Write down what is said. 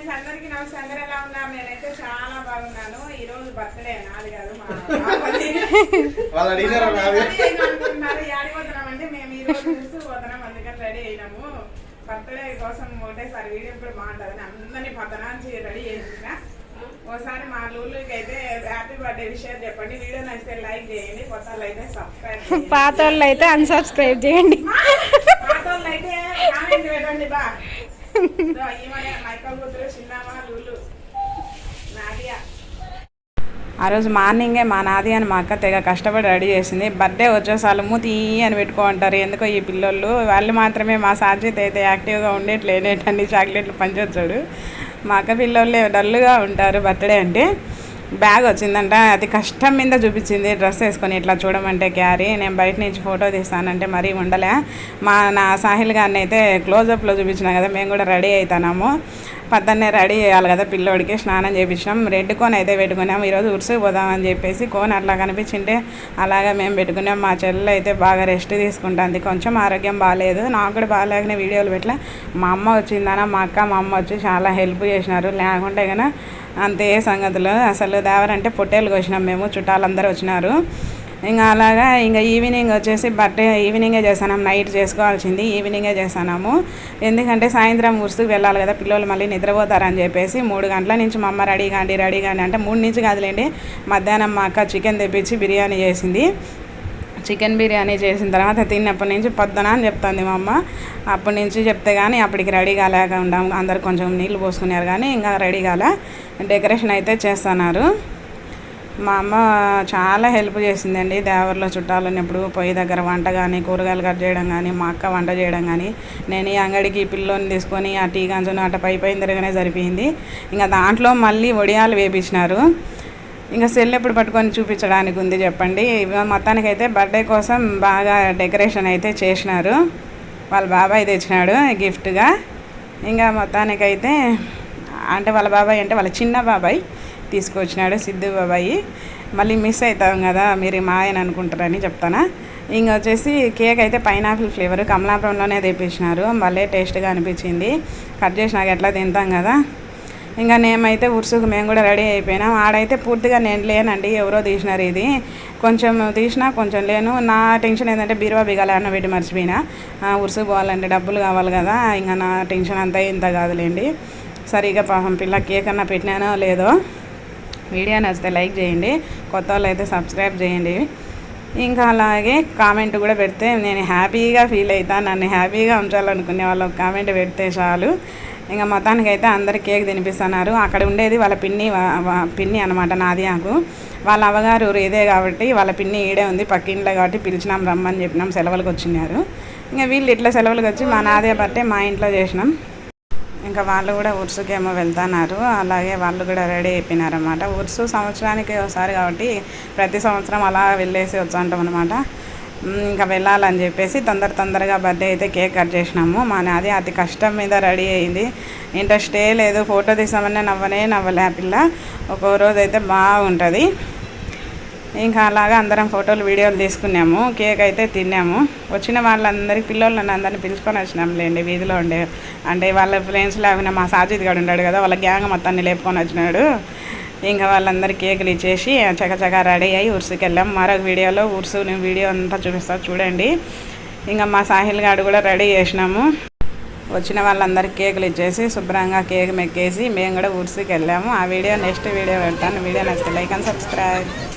Friends అందరికి నమస్తే. అందరు ఎలా ఉన్నారు? నేనైతే చాలా బాగున్నాను. ఈ రోజు బర్త్డే నాది కాదు మా అనుకుంటున్నారు అంటే మేము ఈ రోజు చూస్తూ పోతున్నాం అందుకని రెడీ అయినాము. బర్త్డే కోసం ఒకటేసారి వీడియో కూడా బాగుంటుంది అందరినీ పద్దనాంచి రెడీ చేసిన. ఒకసారి మా లూలుకి అయితే హ్యాపీ బర్త్డే విషయం చెప్పండి. వీడియో నచ్చితే లైక్ చేయండి కొత్త వాళ్ళు అయితే సబ్స్క్రైబ్ చేయండి. పాత వాళ్ళు అయితే అన్సబ్స్క్రైబ్ చేయండి. పాత వాళ్ళు అయితే కామెంట్ పెట్టండి బా. ఈమెనే మైకల్ కూతురు ఆ రోజు మార్నింగే మా నాది అని మా అక్క తెగ కష్టపడి రెడీ చేసింది. బర్త్డే వచ్చేసాలు మూతి అని పెట్టుకుంటారు ఎందుకో ఈ పిల్లోళ్ళు? వాళ్ళు మాత్రమే మా సాధ్యత అయితే యాక్టివ్గా ఉండేట్లేనేటన్ని చాక్లెట్లు పంచొచ్చాడు. మా అక్క పిల్లోళ్ళే డల్గా ఉంటారు బర్త్డే అంటే. బ్యాగ్ వచ్చిందంట. అది కష్టం మీద చూపించింది. డ్రెస్ వేసుకొని ఇట్లా చూడమంటే క్యారీ. నేను బయట నుంచి ఫోటో తీస్తానంటే మరీ ఉండలే. మా నా సాహిల్ గారిని అయితే క్లోజప్లో చూపించినా కదా మేము కూడా రెడీ అవుతున్నాము పద్దన్నే రెడీ చేయాలి కదా పిల్లోడికి. స్నానం చేయించినాం రెడ్ కోన్ అయితే పెట్టుకున్నాం ఈరోజు ఉరుసుకు పోదామని చెప్పేసి కోన్ అట్లా కనిపించింటే అలాగే మేము పెట్టుకున్నాం. మా చెల్లెలు అయితే బాగా రెస్ట్ తీసుకుంటుంది. కొంచెం ఆరోగ్యం బాగాలేదు నాకు కూడా బాగాలేకనే వీడియోలు పెట్టలే. మా అమ్మ వచ్చిందన మా అక్క మా అమ్మ వచ్చి చాలా హెల్ప్ చేసినారు. లేకుంటే కనుక అంతే సంగతులు. అసలు దేవరంటే పొట్టేలు కోసినాం మేము చుట్టాలందరూ వచ్చినారు. ఇంకా అలాగా ఇంకా ఈవినింగ్ వచ్చేసి బర్త్డే ఈవినింగే చేసాను నైట్ చేసుకోవాల్సింది ఈవినింగే చేసాము ఎందుకంటే సాయంత్రం ఉరుసుకు వెళ్ళాలి కదా పిల్లలు మళ్ళీ నిద్రపోతారని చెప్పేసి మూడు గంటల నుంచి మా అమ్మ రెడీ కాండి రెడీ కాండి అంటే మూడు నుంచి కాదులేండి మధ్యాహ్నం మా అక్క చికెన్ తెప్పించి బిర్యానీ చేసింది. చికెన్ బిర్యానీ చేసిన తర్వాత తిన్నప్పటి నుంచి పొద్దున అని చెప్తుంది మా అమ్మ. అప్పటి నుంచి చెప్తే కానీ అప్పటికి రెడీ కాలేక ఉండం అందరు కొంచెం నీళ్ళు పోసుకున్నారు కానీ ఇంకా రెడీ కాలే. డెకరేషన్ అయితే చేస్తున్నారు. మా అమ్మ చాలా హెల్ప్ చేసిందండి దేవర్లో చుట్టాలు ఉన్నప్పుడు పొయ్యి దగ్గర వంట కానీ కూరగాయలు కట్ చేయడం కానీ మా అక్క వంట చేయడం కానీ నేను ఈ అంగడికి పిల్లోని తీసుకొని ఆ టీ గంజను అట పై పైన తిరగనే సరిపోయింది. ఇంకా దాంట్లో మళ్ళీ వడియాలు వేపించినారు. ఇంకా సెల్ ఎప్పుడు పట్టుకొని చూపించడానికి ఉంది చెప్పండి. మొత్తానికి మొత్తానికైతే బర్త్డే కోసం బాగా డెకరేషన్ అయితే చేసినారు. వాళ్ళ బాబాయ్ తెచ్చినాడు గిఫ్ట్గా. ఇంకా మొత్తానికైతే అంటే వాళ్ళ బాబాయ్ అంటే వాళ్ళ చిన్న బాబాయ్ తీసుకొచ్చినాడు సిద్ధు బాబాయి. మళ్ళీ మిస్ అవుతాం కదా మీరు మా ఆయన అనుకుంటారని చెప్తానా. ఇంకా వచ్చేసి కేక్ అయితే పైనాపిల్ ఫ్లేవర్. కమలాపురంలోనే తెప్పించినారు. భలే టేస్ట్గా అనిపించింది. కట్ చేసినాక ఎట్లా తింటాం కదా. ఇంకా నేమైతే ఉరుసుకు మేము కూడా రెడీ అయిపోయినాం. ఆడైతే పూర్తిగా నేను లేనండి ఎవరో తీసినారు ఇది. కొంచెం తీసినా కొంచెం లేను. నా టెన్షన్ ఏంటంటే బీరువా బిగాలి అన్న పెట్టి మర్చిపోయినా. ఆ, ఉరుసుకు పోవాలంటే డబ్బులు కావాలి కదా ఇంకా నా టెన్షన్ అంతా ఇంత కాదులేండి. సరిగా పాపం పిల్ల కేక్ అన్న పెట్టినానో లేదో వీడియో నచ్చితే లైక్ చేయండి. కొత్త వాళ్ళు అయితే సబ్స్క్రైబ్ చేయండి. ఇంకా అలాగే కామెంట్ కూడా పెడితే నేను హ్యాపీగా ఫీల్ అవుతాను నన్ను హ్యాపీగా ఉంచాలనుకునే వాళ్ళు కామెంట్ పెడితే చాలు. ఇంకా మొత్తానికైతే అయితే అందరు కేక్ తినిపిస్తున్నారు. అక్కడ ఉండేది వాళ్ళ పిన్ని పిన్ని అనమాట నాదియాకు వాళ్ళ అవ్వగారు ఇదే కాబట్టి వాళ్ళ పిన్ని ఈడే ఉంది పక్కింట్లో కాబట్టి పిలిచినాం రమ్మని చెప్పినాం సెలవులకు వచ్చినారు. ఇంకా వీళ్ళు ఇట్లా సెలవులకు వచ్చి మా నాదే బట్టే మా ఇంట్లో చేసినాం. ఇంకా వాళ్ళు కూడా ఉర్సుకేమో వెళ్తున్నారు. అలాగే వాళ్ళు కూడా రెడీ అయిపోయినారనమాట ఉర్సు సంవత్సరానికి ఒకసారి కాబట్టి ప్రతి సంవత్సరం అలా వెళ్ళేసి వచ్చాంటాం అనమాట ఇంకా వెళ్ళాలని చెప్పేసి తొందర తొందరగా బర్త్డే అయితే కేక్ కట్ చేసినాము. మా నాది అతి కష్టం మీద రెడీ అయింది. ఇంట్రెస్టే లేదు. ఫోటో తీసామనే నవ్వనే నవ్వలే ఆ పిల్ల. ఒక్కో రోజు అయితే బాగుంటుంది. ఇంకా అలాగా అందరం ఫోటోలు వీడియోలు తీసుకున్నాము. కేక్ అయితే తిన్నాము. వచ్చిన వాళ్ళందరికీ పిల్లలను అందరిని పిలుచుకొని వచ్చినాంలేండి వీధిలో ఉండే అంటే వాళ్ళ ఫ్రెండ్స్ లాగా మా సాజిద్ గడు ఉన్నాడు కదా వాళ్ళ గ్యాంగ్ మొత్తాన్ని లేపుకొని వచ్చినాడు. ఇంకా వాళ్ళందరూ కేకులు ఇచ్చేసి చకచక రెడీ అయ్యి ఉరుసుకి వెళ్ళాం మరొక వీడియోలో ఉరుసు వీడియో అంతా చూపిస్తా చూడండి. ఇంకా మా సాహిల్ గాడు కూడా రెడీ చేసినాము. వచ్చిన వాళ్ళందరికీ కేకులు ఇచ్చేసి శుభ్రంగా కేక్ మెక్కేసి మేము కూడా ఉరుసుకి వెళ్ళాము ఆ వీడియో నెక్స్ట్ వీడియో పెడతాను. వీడియో నచ్చితే లైక్ అండ్ సబ్స్క్రైబ్.